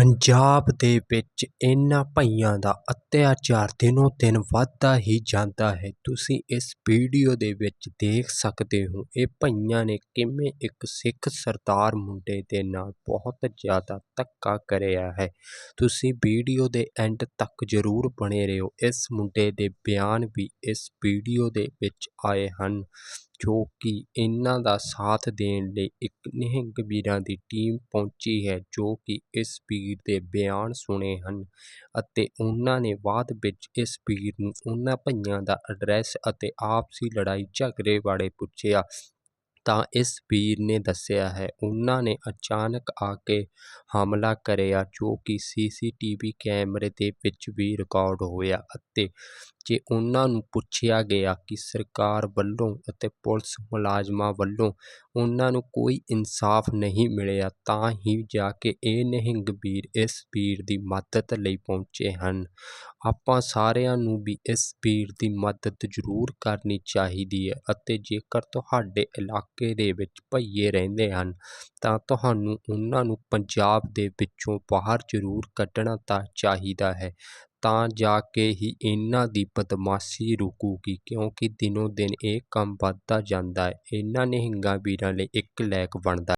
ਪੰਜਾਬ ਦੇ ਵਿੱਚ ਇਹਨਾਂ ਭਈਆਂ ਦਾ ਅੱਤਿਆਚਾਰ ਦਿਨੋਂ ਦਿਨ ਵੱਧਦਾ ਹੀ ਜਾਂਦਾ ਹੈ। ਤੁਸੀਂ ਇਸ ਵੀਡੀਓ ਦੇ ਵਿੱਚ ਦੇਖ ਸਕਦੇ ਹੋ, ਇਹ ਭਈਆਂ ਨੇ ਕਿਵੇਂ ਇੱਕ ਸਿੱਖ ਸਰਦਾਰ ਮੁੰਡੇ ਦੇ ਨਾਲ ਬਹੁਤ ਜ਼ਿਆਦਾ ਧੱਕਾ ਕਰਿਆ ਹੈ। ਤੁਸੀਂ ਵੀਡੀਓ ਦੇ ਐਂਡ ਤੱਕ ਜ਼ਰੂਰ ਬਣੇ ਰਹੋ। ਇਸ ਮੁੰਡੇ ਦੇ ਬਿਆਨ ਵੀ ਇਸ ਵੀਡੀਓ ਦੇ ਵਿੱਚ ਆਏ ਹਨ। ਜੋ ਕਿ ਇਹਨਾਂ ਦਾ ਸਾਥ ਦੇਣ ਲਈ ਇੱਕ ਨਿਹੰਗ ਵੀਰਾਂ ਦੀ ਟੀਮ ਪਹੁੰਚੀ ਹੈ, ਜੋ ਕਿ ਇਸ ਵੀਰ ਦੇ ਬਿਆਨ ਸੁਣੇ ਹਨ ਅਤੇ ਉਹਨਾਂ ਨੇ ਬਾਅਦ ਵਿੱਚ ਇਸ ਵੀਰ ਨੂੰ ਉਹਨਾਂ ਭਈਆਂ ਦਾ ਐਡਰੈਸ ਅਤੇ ਆਪਸੀ ਲੜਾਈ ਝਗੜੇ ਬਾਰੇ ਪੁੱਛਿਆ। ਤਾਂ ਇਸ ਵੀਰ ਨੇ ਦੱਸਿਆ ਹੈ, ਉਹਨਾਂ ਨੇ ਅਚਾਨਕ ਆ ਕੇ ਹਮਲਾ ਕਰਿਆ, ਜੋ ਕਿ ਸੀ ਸੀ ਟੀ ਵੀ ਕੈਮਰੇ ਦੇ ਵਿੱਚ ਵੀ ਰਿਕਾਰਡ ਹੋਇਆ ਅਤੇ ਜੇ ਉਹਨਾਂ ਨੂੰ ਪੁੱਛਿਆ ਗਿਆ ਕਿ ਸਰਕਾਰ ਵੱਲੋਂ ਅਤੇ ਪੁਲਿਸ ਮੁਲਾਜ਼ਮਾਂ ਵੱਲੋਂ ਉਹਨਾਂ ਨੂੰ ਕੋਈ ਇਨਸਾਫ ਨਹੀਂ ਮਿਲਿਆ, ਤਾਂ ਹੀ ਜਾ ਕੇ ਇਹ ਨਿਹੰਗ ਵੀਰ ਇਸ ਵੀਰ ਦੀ ਮਦਦ ਲਈ ਪਹੁੰਚੇ ਹਨ। ਆਪਾਂ ਸਾਰਿਆਂ ਨੂੰ ਵੀ ਇਸ ਵੀਰ ਦੀ ਮਦਦ ਜ਼ਰੂਰ ਕਰਨੀ ਚਾਹੀਦੀ ਹੈ ਅਤੇ ਜੇਕਰ ਤੁਹਾਡੇ ਇਲਾਕੇ ਇਲਾਕੇ ਦੇ ਵਿੱਚ ਭਈਏ ਰਹਿੰਦੇ ਹਨ, ਤਾਂ ਤੁਹਾਨੂੰ ਉਹਨਾਂ ਨੂੰ ਪੰਜਾਬ ਦੇ ਵਿੱਚੋਂ ਬਾਹਰ ਜ਼ਰੂਰ ਕੱਢਣਾ ਤਾਂ ਚਾਹੀਦਾ ਹੈ। ਤਾਂ ਜਾ ਕੇ ਹੀ ਇਹਨਾਂ ਦੀ ਬਦਮਾਸ਼ੀ ਰੁਕੂਗੀ, ਕਿਉਂਕਿ ਦਿਨੋਂ ਦਿਨ ਇਹ ਕੰਮ ਵੱਧਦਾ ਜਾਂਦਾ ਹੈ। ਇਹਨਾਂ ਨਿਹੰਗਾਂ ਵੀਰਾਂ ਲਈ ਇੱਕ ਲਾਇਕ ਬਣਦਾ